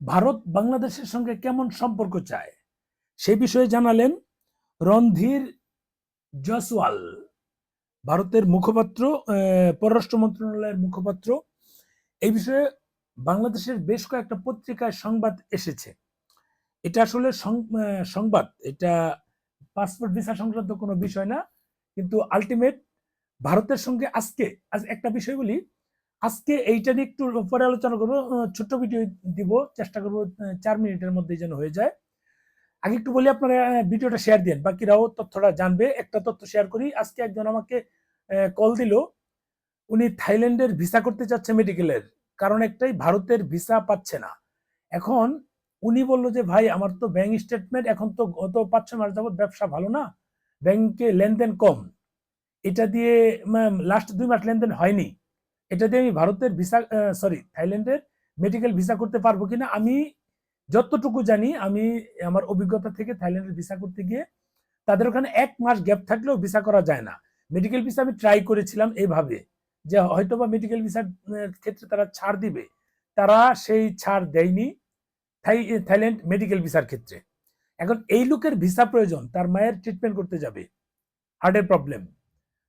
ভারত বাংলাদেশের সঙ্গে কেমন সম্পর্ক চায়? সে বিষয়ে জানালেন রণধীর জসওয়াল ভারতের মুখপাত্র পররাষ্ট্র মন্ত্রণালয়ের মুখপাত্র। এই বিষয়ে বাংলাদেশের বেশ কয়েকটা পত্রিকায় সংবাদ এসেছে। এটা আসলে সংবাদ। এটা পাসপোর্ট ভিসা সংক্রান্ত কোনো বিষয় না। কিন্তু আলটিমেট ভারতের সঙ্গে আজকে, আজ একটা বিষয় বলি আজকে এইটা নিয়ে একটু পরে আলোচনা করব ছোট্ট ভিডিও দিব, চেষ্টা করব চার মিনিটের মধ্যে যেন হয়ে যায়। আগে একটু বলি আপনারা ভিডিওটা শেয়ার দেন, বাকিরাও তথ্যটা জানবে। একটা তথ্য শেয়ার করি, আজকে একজন আমাকে কল দিল। উনি থাইল্যান্ডের ভিসা করতে চাচ্ছে মেডিকেলের কারণ একটাই, ভারতের ভিসা পাচ্ছে না। এখন উনি বলল যে, ভাই, আমার তো ব্যাংক স্টেটমেন্ট এখন তো গত পাঁচ, ছয় মাস যাবত ব্যবসা ভালো না। ব্যাংকে লেনদেন কম। এটা দিয়ে লাস্ট দুই মাস লেনদেন হয়নি। এটা দিয়ে আমি ভারতের ভিসা সরি থাইল্যান্ডের মেডিকেল ভিসা করতে পারব কিনা, আমি যতটুকু জানি, আমি আমার অভিজ্ঞতা থেকে থাইল্যান্ডের ভিসা করতে গিয়ে তাদের ওখানে এক মাস গ্যাপ থাকলেও ভিসা করা যায় না। মেডিকেল ভিসা আমি ট্রাই করেছিলাম এইভাবে যে হয়তো বা মেডিকেল ভিসার ক্ষেত্রে তারা ছাড় দিবে। তারা সেই ছাড় দেয়নি থাই, থাইল্যান্ড মেডিকেল ভিসার ক্ষেত্রে। এখন এই লোকের ভিসা প্রয়োজন, তার মায়ের ট্রিটমেন্ট করতে যাবে। হার্টের প্রবলেম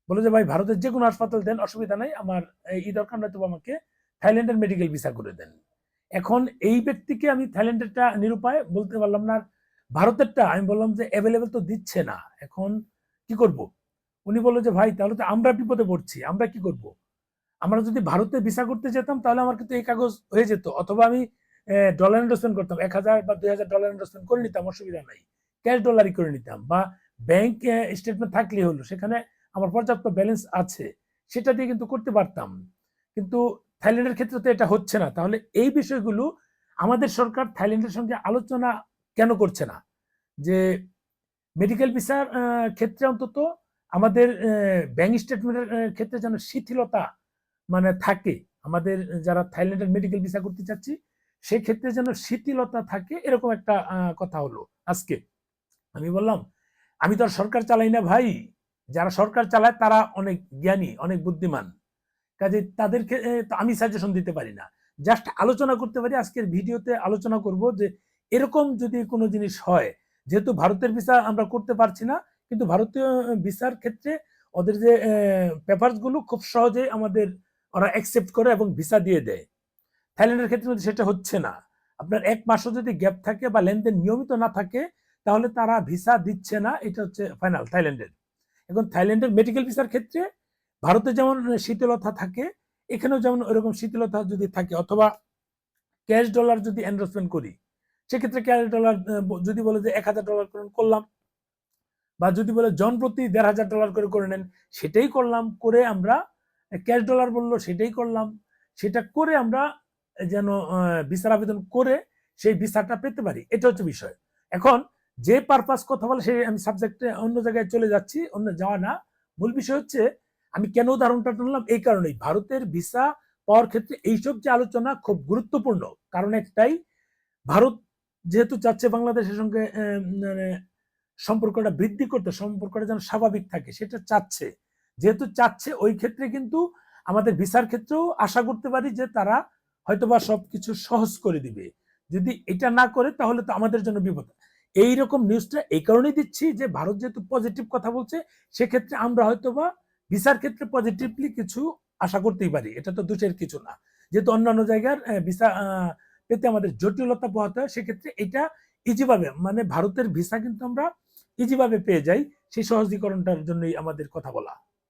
বলে যে, ভাই, ভারতের যে কোনো হাসপাতাল দেন, অসুবিধা নাই। আমার এই দরকার নয়তো আমাকে থাইল্যান্ডের মেডিকেল ভিসা করে দেন। এখন এই ব্যক্তিকে আমি থাইল্যান্ডেরটা নিরুপায় বলতে পারলাম না। ভারতেরটা, আমি বললাম যে অ্যাভেলেবেল তো দিচ্ছে না। এখন কি করব? উনি বলল যে, ভাই, তাহলে তো আমরা বিপদে পড়ছি। আমরা কি করব? আমরা যদি ভারতে ভিসা করতে যেতাম, তাহলে আমার কিন্তু এই কাগজ হয়ে যেত। অথবা আমি ডলার ইনভেস্টমেন্ট করতাম। এক হাজার বা দুই হাজার ডলার ইনভেস্টমেন্ট করে নিতাম, অসুবিধা নাই। ক্যাশ ডলারই করে নিতাম। বা ব্যাংক স্টেটমেন্ট থাকলেই হলো। সেখানে আমার পর্যাপ্ত ব্যালেন্স আছে, সেটা দিয়ে কিন্তু করতে পারতাম। কিন্তু থাইল্যান্ডের ক্ষেত্রে তো এটা হচ্ছে না। তাহলে এই বিষয়গুলো আমাদের সরকার থাইল্যান্ডের সঙ্গে আলোচনা কেন করছে না? যে মেডিকেল ভিসার ক্ষেত্রে অন্তত আমাদের ব্যাংক স্টেটমেন্টের ক্ষেত্রে যেন শিথিলতা মানে থাকে, আমাদের যারা থাইল্যান্ডের মেডিকেল ভিসা করতে চাচ্ছি, সেক্ষেত্রে যেন শিথিলতা থাকে, এরকম একটা কথা হলো আজকে। আমি বললাম, আমি তো আর সরকার চালাই না ভাই। যারা সরকার চালায় তারা অনেক জ্ঞানী, অনেক বুদ্ধিমান। কাজে তাদেরকে আমি সাজেশন দিতে পারি না। জাস্ট আলোচনা করতে পারি, আজকের ভিডিওতে আলোচনা করব যে এরকম যদি কোনো জিনিস হয়, যেহেতু ভারতের ভিসা আমরা করতে পারছি না, কিন্তু ভারতীয় ভিসার ক্ষেত্রে ওদের যে পেপারসগুলো খুব সহজে আমাদের ওরা অ্যাকসেপ্ট করে এবং ভিসা দিয়ে দেয়। থাইল্যান্ডের ক্ষেত্রে সেটা হচ্ছে না। আপনার এক মাসও যদি গ্যাপ থাকে বা লেনদেন নিয়মিত না থাকে, তাহলে তারা ভিসা দিচ্ছে না, এটা হচ্ছে ফাইনাল থাইল্যান্ডের। এখন থাইল্যান্ডের মেডিকেল ভিসার ক্ষেত্রে ভারতে যেমন শীতলতা থাকে, এখানেও যেমন ওরকম শীতলতা যদি থাকে অথবা ক্যাশ ডলার যদি এনরোসমেন্ট করি, সেক্ষেত্রে ক্যাশ ডলার যদি বলে যে এক হাজার ডলার করে করলাম বা যদি বলে জন প্রতি দেড় হাজার ডলার করে করে নেন, সেটাই করলাম, করে আমরা ক্যাশ ডলার বলল, সেটাই করলাম, সেটা করে আমরা যেন ভিসার আবেদন করে সেই ভিসাটা পেতে পারি। এটা হচ্ছে বিষয়। এখন যে পারপাস কথা বলে সেই আমি সাবজেক্টে অন্য জায়গায় চলে যাচ্ছি, অন্য যাওয়া না। মূল বিষয় হচ্ছে, আমি কেন উদাহরণটা টানলাম? এই কারণেই ভারতের ভিসা পাওয়ার ক্ষেত্রে এইসব যে আলোচনা খুব গুরুত্বপূর্ণ। কারণ একটাই, ভারত যেহেতু চাচ্ছে বাংলাদেশের সঙ্গে মানে সম্পর্কটা বৃদ্ধি করতে, সম্পর্কটা যেন স্বাভাবিক থাকে, সেটা চাচ্ছে। যেহেতু চাচ্ছে, ওই ক্ষেত্রে কিন্তু আমাদের ভিসার ক্ষেত্রেও আশা করতে পারি যে তারা হয়তোবা সবকিছু সহজ করে দিবে। যদি এটা না করে, তাহলে তো আমাদের জন্য বিপদ। এই রকম নিউজটা এই কারণেই দিচ্ছি যে ভারত যেহেতু পজিটিভ কথা বলছে, সেক্ষেত্রে আমরা হয়তো বা ভিসার ক্ষেত্রে পজিটিভলি কিছু আশা করতেই পারি। এটা তো দোষের কিছু না। যেহেতু অন্যান্য জায়গার ভিসা পেতে আমাদের জটিলতা পোহাতে হয়, সেক্ষেত্রে এটা ইজিভাবে মানে ভারতের ভিসা কিন্তু আমরা ইজিভাবে পেয়ে যাই সেই সহজীকরণটার জন্যই আমাদের কথা বলা।